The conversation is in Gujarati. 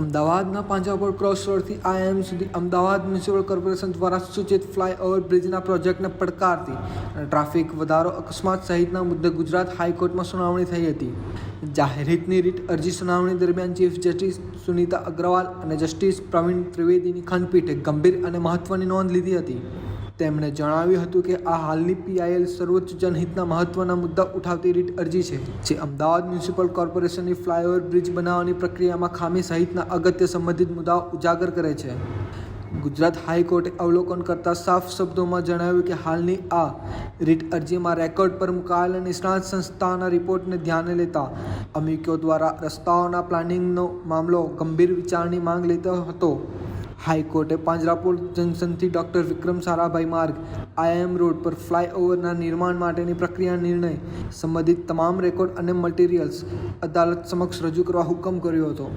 અમદાવાદના પાંજાપોર ક્રોસ રોડથી આઈએમ સુધી અમદાવાદ મ્યુનિસિપલ કોર્પોરેશન દ્વારા સૂચિત ફ્લાયઓવર બ્રિજના પ્રોજેક્ટને પડકારતી અને ટ્રાફિક વધારો અકસ્માત સહિતના મુદ્દે ગુજરાત હાઈકોર્ટમાં સુનાવણી થઈ હતી. જાહેરહિતની રીટ અરજી સુનાવણી દરમિયાન ચીફ જસ્ટિસ સુનીતા અગ્રવાલ અને જસ્ટિસ પ્રવીણ ત્રિવેદીની ખંડપીઠે ગંભીર અને મહત્વની નોંધ લીધી હતી. તેમણે જણાવ્યું હતું કે આ હાલની પીઆઈએલ સર્વોચ્ચ જનહિતના મહત્વના મુદ્દા ઉઠાવતી રીટ અરજી છે, જે અમદાવાદ મ્યુનિસિપલ કોર્પોરેશનની ફ્લાયઓવર બ્રિજ બનાવવાની પ્રક્રિયામાં ખામી સહિતના અગત્ય સંબંધિત મુદ્દાઓ ઉજાગર કરે છે. ગુજરાત હાઈકોર્ટે અવલોકન કરતા સાફ શબ્દોમાં જણાવ્યું કે હાલની આ રીટ અરજીમાં રેકોર્ડ પર મુકાયેલા નિષ્ણાત સંસ્થાના રિપોર્ટને ધ્યાને લેતા અમિકો દ્વારા રસ્તાઓના પ્લાનિંગનો મામલો ગંભીર વિચારની માંગ લેતો હતો. હાઈકોર્ટે પાંજરાપોળ જંકશનથી ડૉક્ટર વિક્રમ સારાભાઈ માર્ગ આઈએમ રોડ પર ફ્લાયઓવરના નિર્માણ માટેની પ્રક્રિયા નિર્ણય સંબંધિત તમામ રેકોર્ડ અને મટીરિયલ્સ અદાલત સમક્ષ રજૂ કરવા હુકમ કર્યો હતો.